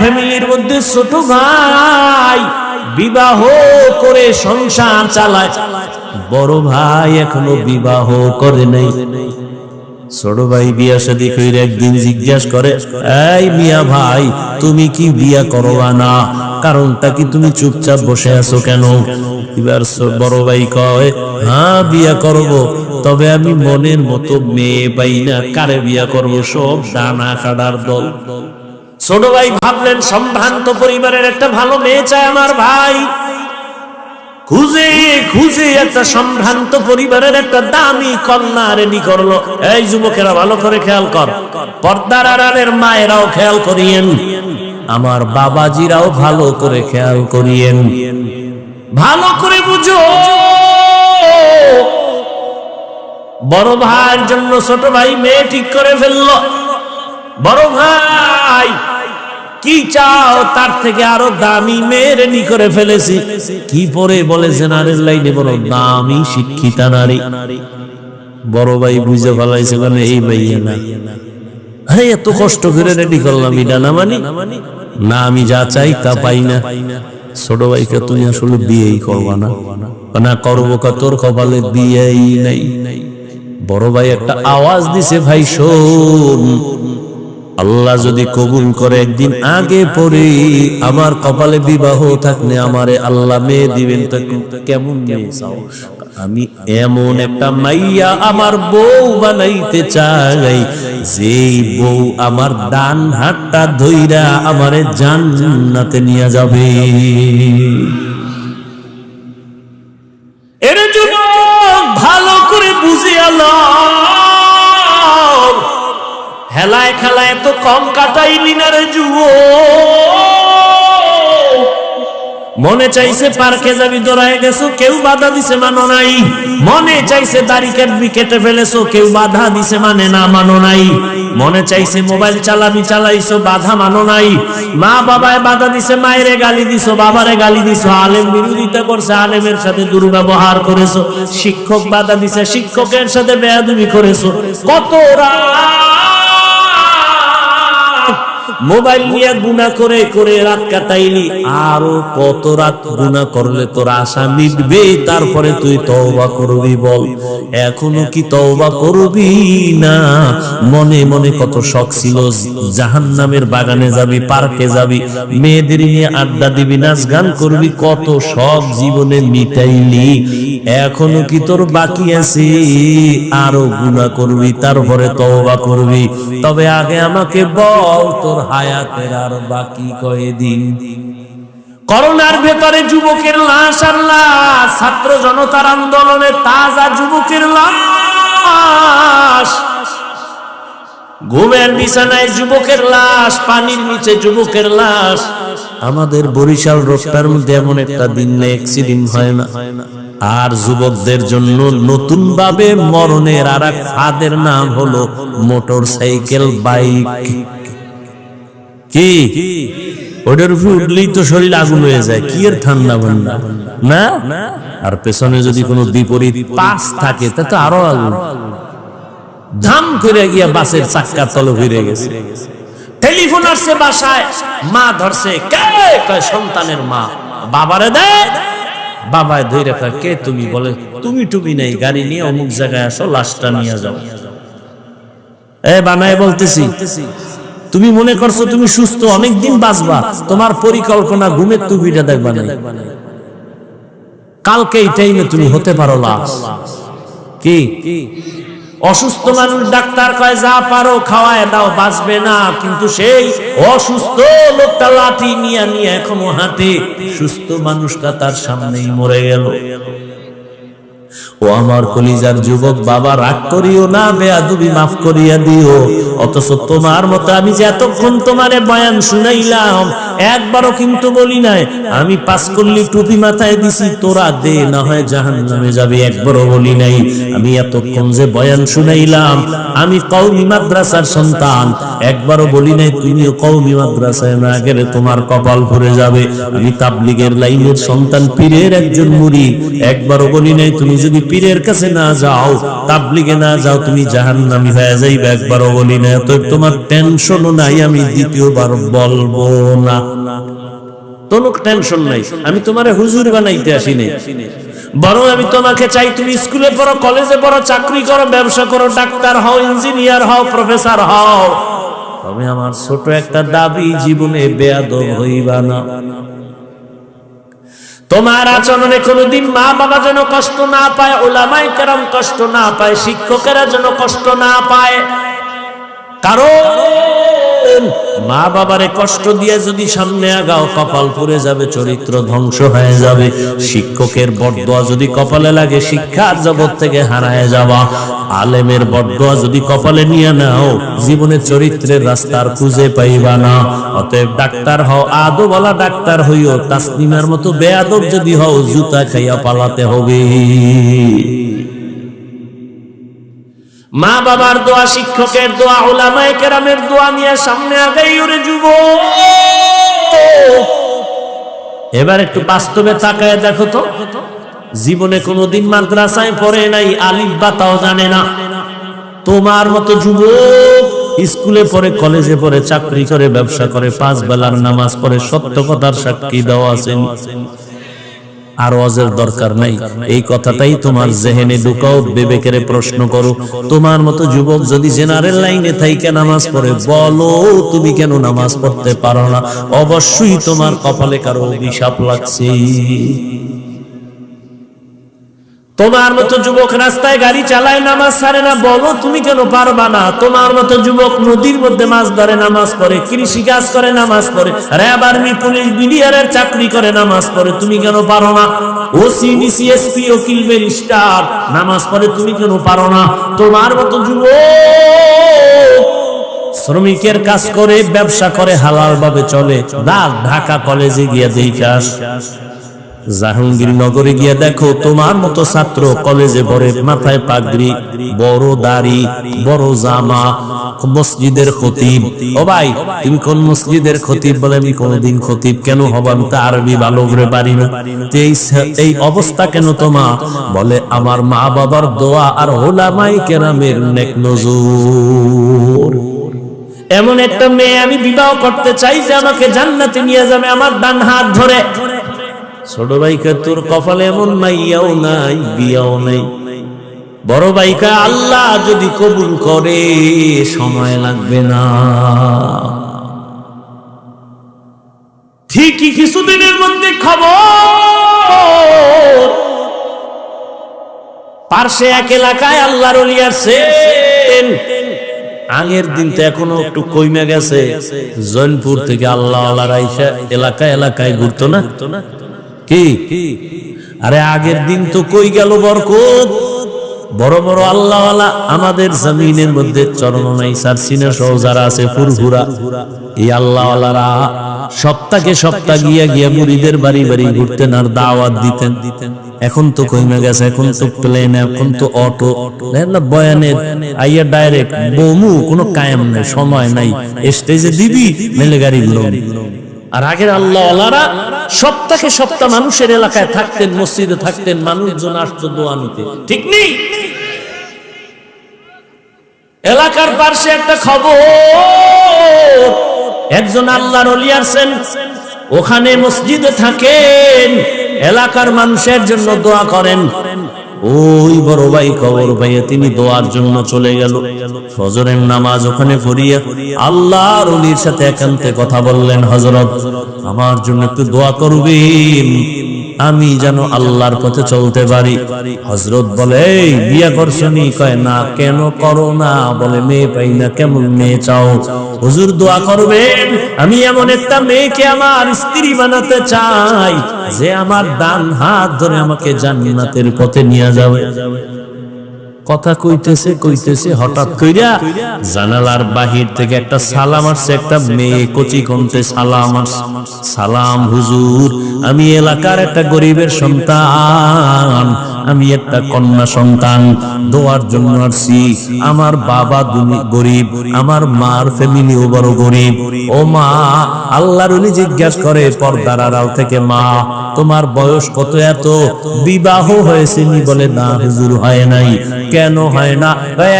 ফ্যামিলির মধ্যে ছোট ভাই বিবাহ করে সংসার চালায়। বড় ভাই এখনও বিবাহ করে নাই। ছোট ভাই বিয়া শাদি কইরে একদিন জিজ্ঞাসা করে, এই মিয়া ভাই, তুমি কি বিয়া করবা না? কারণটা কি তুমি চুপচাপ বসে আছো কেন? এবার বড় ভাই কয় হ্যাঁ বিয়া করব। তবে আমি মনের মতো মেয়ে পাই না। কারে বিয়া করব? সব ডানা কাটার দল। ছোট ভাই ভাবলেন, সম্ভ্রান্ত পরিবারের একটা ভালো মেয়ে চায় আমার ভাই। খুঁজে খুঁজে একটা সম্ভ্রান্ত পরিবারের একটা দামি কন্যা রেডি করল। এই যুবকেরা ভালো করে খেয়াল কর। পর্দার আড়ালের মায়েরাও খেয়াল করিয়েন। আমার বাবাজিরাও ভালো করে খেয়াল করিয়েন। ভালো করে বুঝো। বড় ভাইয়ের জন্য ছোট ভাই মেয়ে ঠিক করে ফেলল। বড় ভাই, কি চাও? তার থেকে আরও দামি মেয়ে রেডি করে ফেলেছি। কি পরে বলেছে নারীর লাইনে বড় দামি শিক্ষিতা নারী। বড় ভাই বুঝে ফেলাইছে মানে এই ভাইয়া না। এত কষ্ট করে রেডি করলাম এটা না মানি? না, আমি যা চাই তা পাই না। ছোট ভাইকে তুমি আসলে বিয়েই করবা না। না, করব তোর কপালে বিয়েই নাই। বড় ভাই একটা আওয়াজ দিছে, ভাই, শোন। আল্লাহ যদি কবুল করে একদিন আগে পরে আমার কপালে বিবাহ থাকলে আমারে আল্লাহ মেয়ে দিবেন কেমন মেয়ে আমি এমন একটা মাইয়া আমার বউ বানাইতে চাই। যেই বউ আমার ডান হাতটা ধইরা আমারে জান্নাতে নিয়ে যাবে। কম কাটাইলি না রে যুব মনে চাইছে পার্কে যাবি দৌড়ায় গেছো, কেউ বাধা দিছে, মানো নাই। মনে চাইছে দাড়ি কাটবি কেটে ফেলেছো, কেউ বাধা দিছে মানে না, মানো নাই। মনে চাইছে মোবাইল চালাবি চালাইছো, বাধা মানো নাই। মা বাবায় বাধা দিছে, মায়েরে গালি দিছো, বাবারে গালি দিছো, আলেম বিরোধিতা করছে, আলেমের সাথে দুর্ব্যবহার করেছ। শিক্ষক বাধা দিছে, শিক্ষকের সাথে বেয়াদবি করেছ। কত রাত মোবাইল নিয়ে গুণা করে করে রাত কাটাইলি, আরও কত রাত গুণা করলে তোর আশা মিটবে? তারপরে তুই তওবা করবি বল। এখনও কি তওবা করবি না? মনে মনে কত শখ ছিল জাহান নামের বাগানে যাবি, পার্কে যাবি, মেয়েদের নিয়ে আড্ডা দিবি, নাচ গান করবি, কত শখ জীবনে মিটাইলি। এখনও কি তোর বাকি আছে? আরও গুণা করবি, তারপরে তওবা করবি। তবে আগে আমাকে বল, তোর হায়াতের আর বাকি কয়দিন? করোনার ভেতরে যুবকের লাশ আর লাশ, ছাত্র জনতার আন্দোলনে তাজা যুবকের লাশ। ঘুমের বিছানায় যুবকের লাশ, পানির নিচে যুবকের লাশ। আমাদের বরিশাল রোডটার মধ্যে এমন একটা দিন নেই অ্যাক্সিডেন্ট হয় না। আর যুবকদের জন্য নতুন ভাবে মরণের আর এক ফাঁদের নাম হলো মোটর সাইকেল বাইক। কি? ওটার উপরে উঠলেই তো শরীর আগুন হয়ে যায়, কি এর ঠান্ডা বান্ডা না? আর পেছনে যদি কোনো বিপরীত পাস থাকে, তা তো আরও আগুন। ধাম করে গিয়া বাসের চাক্কা তলে ফিরে গেছে। টেলিফোন আসছে বাসায়, মা ধরছে, কে? কয়, সন্তানের মা। বাবারে দে। বাবায় ধরে কয়, কে তুমি? বলে, তুমি টুমি নাই, গাড়ি নিয়ে অমুক জায়গায় আসো, লাশটা নিয়ে যাও। এ, বানায় বলতেছি। তুমি মনে করছ তুমি সুস্থ, অনেকদিন বাঁচবা। তোমার পরিকল্পনা ঘুমের টুপিটা দেখবা না কালকে এই টাইমে তুমি হতে পারো লাশ। কি? অসুস্থ মানুষ ডাক্তার কয়, যা পারো খাওয়ায় দাও, বাঁচবে না। কিন্তু সেই অসুস্থ লোকটা লাঠি নিয়ে নিয়ে এখনও হাঁটে। সুস্থ মানুষটা তার সামনেই মরে গেল। ও আমার কলিজার যুবক বাবা, রাগ করিও না, বেয়াদুবি মাফ করিয়া দিও। অথচ তোমার মতো আমি যে এতক্ষণ তোমারে বয়ান শুনাইলাম, একবারও কিন্তু বলি নাই, আমি পাস করলি টুপি মাথায় দিছি, তোরা দে, না হয় জাহান নামে যাবে, একবারও বলি নাই। আমি এতক্ষণ যে বয়ান শুনাইলাম, আমি কৌমি মাদ্রাসার সন্তান, একবারও বলি নাই, তুমিও কৌমি মাদ্রাসায় না গেলে তোমার কপাল ভরে যাবে। আমি তাবলিগের লাইনের সন্তান, পীরের একজন মুড়ি, একবারও বলি নাই, তুমি যদি পীরের কাছে না যাও, তাবলিগে না যাও, তুমি জাহান্নামী হয়ে যাইবে একবারও বলি না তো তোমার টেনশনও নাই, আমি দ্বিতীয়বার বলব না। তোমাকে চাই, তুমি স্কুলে কলেজে চাকরি করো, ব্যবসা করো, ডাক্তার হও হও হও। তবে আমার ছোট একটা দাবি, জীবনে বেয়াদব হইবা না। তোমার আচরণে কোনোদিন মা বাবা যেন কষ্ট না পায়, ওলামাই কেরাম কষ্ট না পায়, শিক্ষকেরা যেন কষ্ট না পায়। কারণ মা বাবারে কষ্ট দিয়ে যদি সামনে আগাও, কপাল পুড়ে যাবে, চরিত্র ধ্বংস হয়ে যাবে। শিক্ষকের বটদোয়া যদি কপালে লাগে, শিক্ষার জগৎ থেকে হারায় যাওয়া। আলেমের বটদোয়া যদি কপালে নিয়ে নাও, জীবনে চরিত্রের রাস্তার খুঁজে পাইবা না। অতএব ডাক্তার হও আদো বলা ডাক্তার হইও তাসলিমার মতো বেয়াদব যদি হও, জুতা খাইয়া পালাতে হবে মা বাবার দোয়া, শিক্ষকের দোয়া ওলামায়ে কেরামের দোয়া নিয়ে সামনে আগাই ওরে যুব। এবার একটু বাস্তবে তাকায় দেখো তো। জীবনে কোনোদিন মাদ্রাসায় পড়ে নাই, আলিফ বাতাও জানে না। তোমার মতো যুবক স্কুলে পড়ে, কলেজে পড়ে, চাকরি করে, ব্যবসা করে, পাঁচ বেলার নামাজ পড়ে, সত্য কথার সাক্ষী দেওয়া আছেন আর ওয়াজের দরকার নাই। এই কথাটাই তোমার জেহেনে ঢুকাও, বিবেকের প্রশ্ন করো। তোমার মতো যুবক যদি জেনারেল লাইনে থাইকে নামাজ পড়ে, বলো, তুমি কেন নামাজ পড়তে পারো না? অবশ্যই তোমার কপালে কারও অভিশাপ লাগছে। তোমার মতো যুবক রাস্তায় গাড়ি চালায়, নামাজ সারে না। বলো, তুমি কেন পারবা না? তোমার মতো যুবক নদীর মধ্যে মাছ ধরে, নামাজ পড়ে। কৃষি কাজ করে, নামাজ পড়ে। র্যাব আর্মি, পুলিশ, বিডিআরের চাকরি করে, নামাজ পড়ে। তুমি কেন পারো না? ও ওসি বিসিএসপি ওকিল ব্যারিস্টার, নামাজ পড়ে, তুমি কেন পারো না? তোমার মতো যুবক শ্রমিকের কাজ করে, ব্যবসা করে হালাল ভাবে চলে। দাগ ঢাকা কলেজে গিয়ে দেখে আস। জাহাঙ্গীরনগরে গিয়ে দেখো, তোমার মতো ছাত্র কলেজে পড়ে মাথায় পাগড়ি, বড় দাড়ি, বড় জামা, মসজিদের খতিব। ও ভাই, তুমি কোন মসজিদের খতিব বলে আমি কোনদিন খতিব কেন হব? আমি তো আরবি ভালো করে পারি না। এই এই অবস্থা কেন তোমা? বলে, আমার মা বাবার দোয়া আর হোলামাই কেরামের নেক নজর। এমন একটা মেয়ে আমি বিবাহ করতে চাই যে আমাকে জান্নাতে নিয়ে যাবে, আমার ডান হাত ধরে। ছোট ভাইকা তোর কপালে এমন মাইয়াও নাই, বিয়াও নাই। বড় ভাইকা আল্লাহ যদি কবুল করে, সময় লাগবে না। ঠিকই কিছুদিনের মধ্যে খবর। পার্শ্বে এক এলাকায় আল্লাহর আসছেন আগের দিন তো এখনও একটু কইমে গেছে। জৈনপুর থেকে আল্লাহ আল্লাহ এলাকায় এলাকায় ঘুরতো না? কি? আরে আগের দিন তো কই গেল বরকত? বড় বড় আল্লাহ আমাদের জমিনের মধ্যে চরণাই সারসিনা সহ যারা আছে, ফুরফুরা। এই আল্লাহ সপ্তাহে সপ্তাহ গিয়া গিয়া মুড়িদের বাড়ি বাড়ি ঘুরতেন আর দাওয়াত দিতেন। এখন তো কইমে গেছে, এখন তো প্লেন এখন তো অটো বয়ানের আইয়া ডাইরেক্ট বমু, কোনো কায়াম নাই, সময় নাই। স্টেজে দিবি, মেলে গাড়ি আর আগের আল্লাহ সপ্তাহে সপ্তাহ মানুষের এলাকায় থাকতেন, মসজিদে থাকতেন, মানুষজন আসতো দোয়া নিতে। ঠিক নেই? এলাকার পাশে একটা খবর। একজন আল্লাহর অলি আছেন ওখানে মসজিদে থাকেন, এলাকার মানুষের জন্য দোয়া করেন। ওই বড় ভাই খবর ভাইয়া তিনি দোয়ার জন্য চলে গেল। ফজরের নামাজ ওখানে পড়িয়া আল্লাহর অলির সাথে একান্তে কথা বললেন হজরত আমার জন্য একটু দোয়া করবেন আমি যেন আল্লাহর পথে চলতে পারি। হজরত বলে "এই, বিয়া করছনি কয় না কেন করো না? বলে মেয়ে পাই না কেমন মেয়ে চাও? হুজুর দোয়া করবে আমি এমন একটা মেয়েকে আমার স্ত্রী বানাতে চাই যে আমার ডান হাত ধরে আমাকে জান্নাতের পথে নিয়ে যাবে। কথা কইতেছে কইতেছে, হঠাৎ কইরা জানালার বাহির থেকে একটা সালাম আসছে, একটা মেয়ে কচি কমতে সালাম সালাম, হুজুর, আমি এলাকার একটা গরিবের সন্তান। আমি একটা কন্যা সন্তান, দোয়ার জন্য আসছি। আমার বাবা গরিব, আমার মার ফ্যামিলিও বড় গরিব। ও মা, আল্লাহর উনি জিজ্ঞাসা করে, পর্দার আড়াল থেকে মা, তোমার বয়স কত এত? বিবাহ হয়েছে নি বলে, না, হুজুর, হয় নাই। কেন হয় না?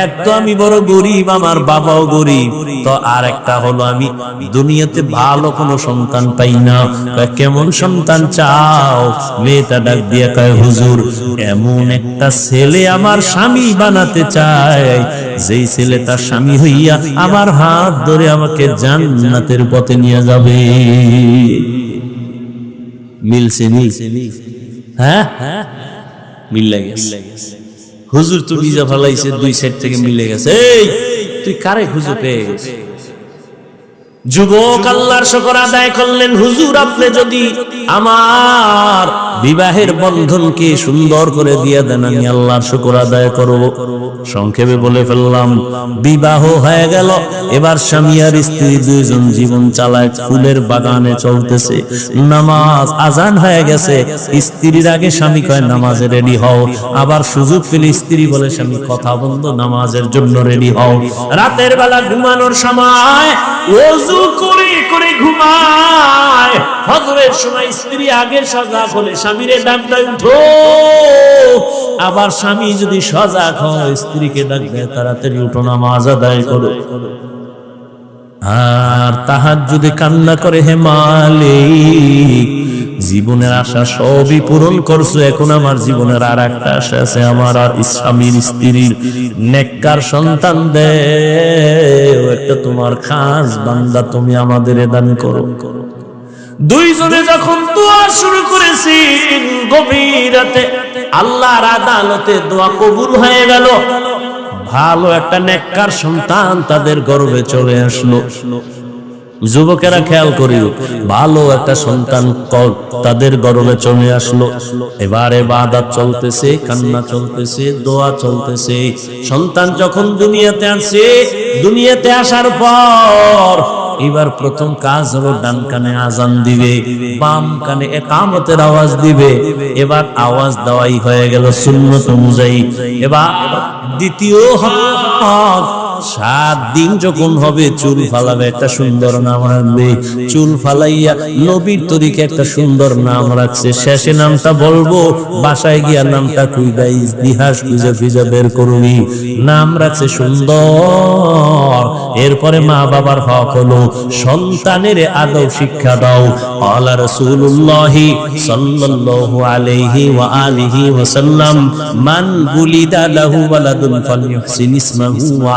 এক তো আমি বড় গরিব, আমার বাবাও গরিব। তো আর একটা হলো, আমি দুনিয়াতে ভালো কোনো সন্তান পাই না। কেমন সন্তান চাও? মেয়েটা ডাক দিয়ে কয়, হুজুর, এমন একটা ছেলে আমার স্বামী বানাতে চায়। যেই ছেলে তার স্বামী হইয়া আমার হাত ধরে আমাকে জান্নাতের পথে নিয়ে যাবে। মিলছে নি? হ্যাঁ? মিলে হুজুর তো ভিজা ফালাইছে, দুই সাইড থেকে মিলে গেছে। এই, তুই কারে খুঁজে পেয়ে? যুবক আল্লাহর শকর আদায় করলেন। হুজুর, আপনি যদি আমার বিবাহের বন্ধনকে সুন্দর করে দিয়ে দেন, আমি আল্লাহর শকর আদায় করব। সংক্ষেপে বলে ফেললাম, বিবাহ হয়ে গেল, এবার স্বামী আর স্ত্রী দুইজন জীবন চালায়, ফুলের বাগানে চলতেছে। নামাজ আজান হয়ে গেছে, স্ত্রীর আগে স্বামী কয়, নামাজে রেডি হও। আবার সুযোগ পেলে স্ত্রী বলে, স্বামী, কথা বন্ধ, নামাজের জন্য রেডি হও। রাতের বেলা ঘুমানোর সময় ওযু করে করে ঘুমায়। ফজরের সময় স্ত্রী আগে সাজা হলে স্বামীরে ডাক উঠো! আবার স্বামী যদি সজাগ হয়, স্ত্রীকে ডাক দেয়, তাড়াতাড়ি উঠো, নামাজ আদায় করো। আর তাহার যদি কান্না করে, হে মালিক, জীবনের আশা সবই পূরণ করছ, এখন আমার জীবনের আর একটা আশা আছে, আমার আর স্বামীর স্ত্রীর নেককার সন্তান দে একটা তোমার খাস বান্দা, তুমি আমাদের দান করো। দুইজনে যখন দোয়া শুরু করেছি গভীর রাতে আল্লাহর আদালতে দোয়া কবুল হয়ে গেল। ভালো একটা নেককার সন্তান তাদের গর্বে চলে আসলো। যুবকেরা খেয়াল করিও, ভালো একটা সন্তান তাদের গর্বে চলে আসলো। এবারে বাদাত চলতেছে, কান্না চলতেছে, দোয়া চলতেছে। সন্তান যখন দুনিয়াতে আসছে দুনিয়াতে আসার পর এবার প্রথম কাজ হলো ডান কানে আজান দিবে, বাম কানে একামতের আওয়াজ দিবে। এবার আওয়াজ দেওয়াই হয়ে গেল সুন্নত অনুযায়ী। এবার দ্বিতীয় সাত দিন যখন হবে, চুল ফালাবে একটা সুন্দর নাম রাখবে। চুল ফালাইয়া নবীর তরিকে একটা সুন্দর নাম রাখছে। শেষে নামটা বলব, বাসায় গিয়া নামটা খুঁজা ইতিহাস খুঁজে খুঁজে বের করবি নাম রাখছে সুন্দর। এরপরে মা বাবার হক হলো, সন্তানের আদব শিক্ষা দাও। আল্লাহ রাসূলুল্লাহ সাল্লাল্লাহু আলাইহি ওয়া আলিহি ওয়া সাল্লাম মান বুলিদা লাহু ওয়ালাদুন ফালইহসিন ইসমাহু ওয়া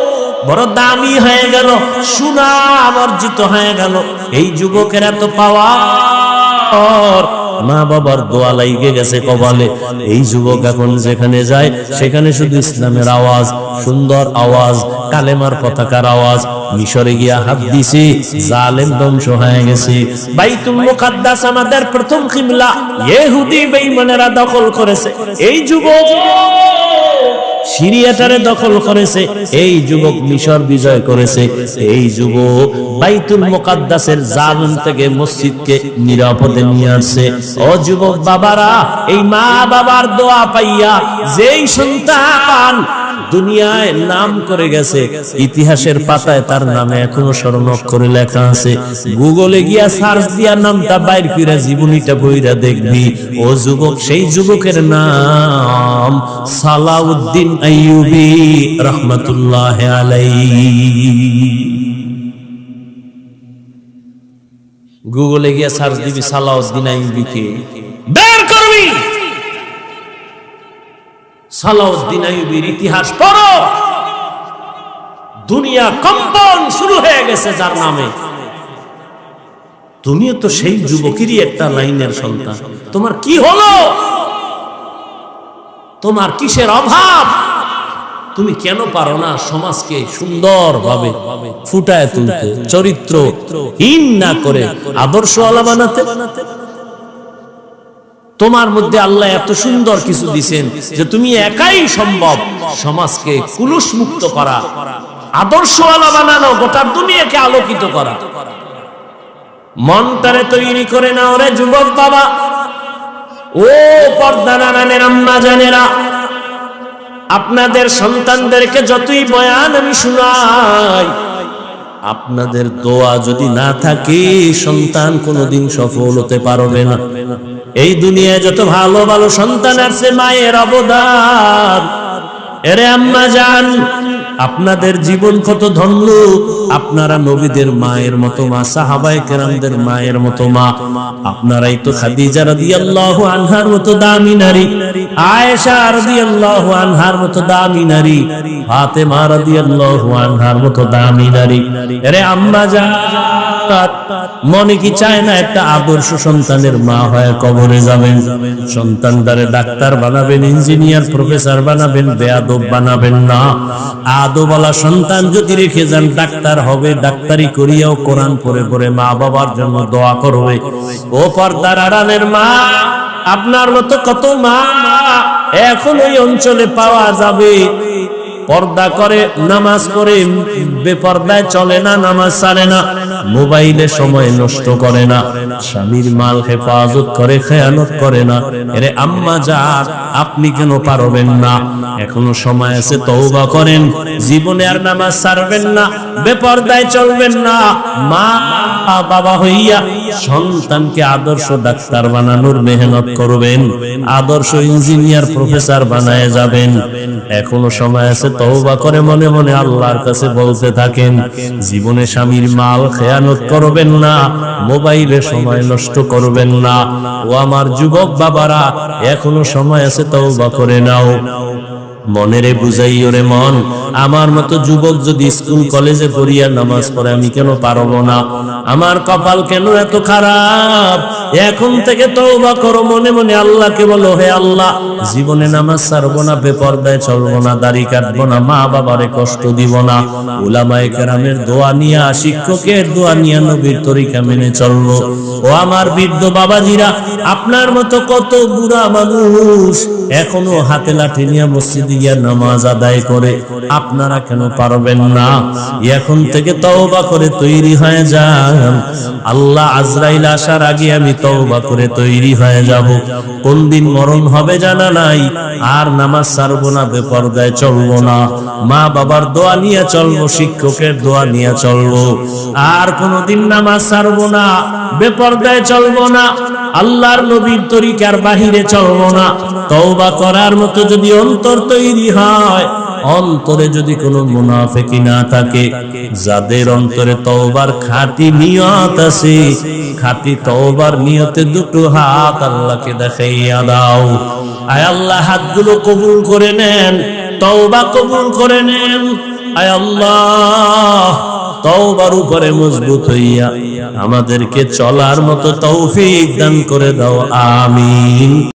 বড় দামি হয়ে গেল সুনাম অর্জিত হয়ে গেল। এই যুবকের এত পাওয়ার মা বাবার দোয়া লাইগে গেছে কপালে। এই যুবক এখন যেখানে যায়, সেখানে শুধু ইসলামের আওয়াজ, সুন্দর আওয়াজ, কালেমার পতাকার আওয়াজ। মিশরে গিয়া হাত দিছে, জালেম ধ্বংস হয়ে গেছে। বাইতুল মুকাদ্দাস আমাদের প্রথম কিবলা, ইহুদি বেঈমানেরা দখল করেছে। এই যুবক সিরিয়াটারে দখল করেছে, এই যুবক মিশর বিজয় করেছে। এই যুবক বাইতুল মোকাদ্দাসের জালুন থেকে মসজিদকে নিরাপদে নিয়ে আসছে। ও যুবক বাবারা, এই মা বাবার দোয়া পাইয়া যেই সন্তান দুনিয়ায় নাম করে গেছে। ইতিহাসের পাতায় তার নামে এখনও স্মরণ করে লেখা আছে। গুগলে গিয়া সার্চ দিয়া নামটা বাইর কইরা জীবনীটা বইরা দেখবি। ও যুবক, সেই যুবকের নাম সালাউদ্দিন আইয়ুবি রহমতুল্লাহ আলাইহি। গুগলে গিয়া সার্চ দিবি সালাউদ্দিন আইয়ুবি কে বের করবি সালাউদ্দিন আইয়ুবির ইতিহাস পড়ো। দুনিয়া কম্পন শুরু হয়ে গেছে যার নামে। তুমিও তো সেই যুবকেরই একটা লাইনের সন্তান। তোমার কি হলো? তোমার কিসের অভাব? তুমি কেন পারো না সমাজকে সুন্দরভাবে ফুটায় তুলতে চরিত্র হীন না করে আদর্শ আলা বানাতে? তোমার মধ্যে আল্লাহ এত সুন্দর কিছু দিছেন যে তুমি একাই সম্ভব সমাজকে কুলুষ মুক্ত করা আদর্শ আলা বানানো, গোটা দুনিয়াকে আলোকিত করা। মনটারে তৈরি করে না ওরে যুবক বাবা। ও পর্দা নানানের আম্মা জানেরা, আপনাদের সন্তানদেরকে যতই বয়ান আমি শুনাই, আপনাদের দোয়া যদি না থাকে, সন্তান কোনোদিন সফল হতে পারবে না। এই দুনিয়ায় যত ভালো ভালো সন্তান আছে, মায়ের অবদান। এরে আম্মা যান আপনাদের জীবন কত ধন্য। আপনারা নবীদের মায়ের মতো মা সাহাবাই কেরামদের মায়ের মতো মা। আপনারাই তো খাদিজা রাদিয়াল্লাহু আনহার মতো দামি নারী। আয়েশা রাদিয়াল্লাহু আনহার মতো দামি নারী। ফাতেমা রাদিয়াল্লাহু আনহার মতো দামি নারী। আরে আম্মা জান মনে কি চায় না একটা আদর্শ সন্তানের মা হয়ে কবরে যাবেন? সন্তান দ্বারে ডাক্তার বানাবেন, ইঞ্জিনিয়ার প্রফেসর বানাবেন, বেয়াদব বানাবেন না। আদোবালা সন্তান যদি রেখে যান, ডাক্তার হবে, ডাক্তারি করিয়াও কোরআন পড়ে পড়ে মা বাবার জন্য দোয়া করবে। ও পর্দার আড়ালের মা, আপনার মতো কত মা, এখন ওই অঞ্চলে পাওয়া যাবে। পর্দা করে, নামাজ পড়ে, বেপর্দায় চলে না, নামাজ ছাড়ে না, মোবাইলে সময় নষ্ট করে না, স্বামীর মাল হেফাজত করে, খেয়ানত করে না। এরে আম্মা যান আপনি কেন পারবেন না? এখনও সময় আছে, তওবা করেন। জীবনে আর নামাজ ছাড়বেন না, বেপর্দায় চলবেন না। মা, বাবা হইয়া সন্তানকে আদর্শ ডাক্তার বানানোর মেহনত করবেন, আদর্শ ইঞ্জিনিয়ার প্রফেসর বানায় যাবেন। এখনও সময় আছে, তওবা করে মনে মনে আল্লাহর কাছে বলতে থাকেন, জীবনে স্বামীর মাল খেয়ানত করবেন না, মোবাইলে সময় নষ্ট করবেন না। ও আমার যুবক বাবারা, এখনও সময় আছে, তওবা করে নাও। মনেরে বুঝাই ওরে মন, আমার মতো যুবক যদি স্কুল, কলেজে পড়িয়া নামাজ পড়ে, আমি কেন পারব না? আমার কপাল কেন এত খারাপ? এখন থেকে তওবা করো, মনে মনে আল্লাহকে বলো, হে আল্লাহ, জীবনে নামাজ ছাড়বো না, বেপর্দায় চলবো না, দাড়ি কাটবো না মা বাবারে কষ্ট দিব না, উলামায়ে কেরামের দোয়া নিয়া, শিক্ষকের দোয়া নিয়া, নবীর তরিকা মেনে চলবো। ও আমার বৃদ্ধ বাবাজিরা, আপনার মতো কত বুড়া মানুষ এখনও হাতে লাঠি নিয়ে মসজিদে গিয়া নামাজ আদায় করে, আপনারা কেন পারবেন না? এখন থেকে তওবা করে তৈরি হয়ে যান। আল্লাহ আজরাইল আসার আগে আমি তওবা করে তৈরি হয়ে যাব। কোন দিন মরণ হবে জানা নাই, আর নামাজ ছাড়বো না, বেপর্দায় চলবো না। মা বাবার দোয়া নিয়ে চলবো, শিক্ষকের দোয়া নিয়ে চলবো। আর কোনদিন নামাজ ছাড়বো না, বেপর্দায় চলবো না। আল্লাহর নবীর তরিকার বাহিরে চলবো না। তওবা করার মতো যদি অন্তর তৈরি হয়, অন্তরে যদি কোনো মুনাফেকি না থাকে, যাদের অন্তরে তওবার খাঁটি নিয়ত আছে, খাঁটি তওবার নিয়তে দুটো হাত আল্লাহকে দেখাইয়া দাও। আয় আল্লাহ, হাতগুলো কবুল করে নেন, তওবা কবুল করে নেন। আয় আল্লাহ তওবার উপরে মজবুত হইয়া আমাদেরকে চলার মতো তৌফিক দান করে দাও আমিন।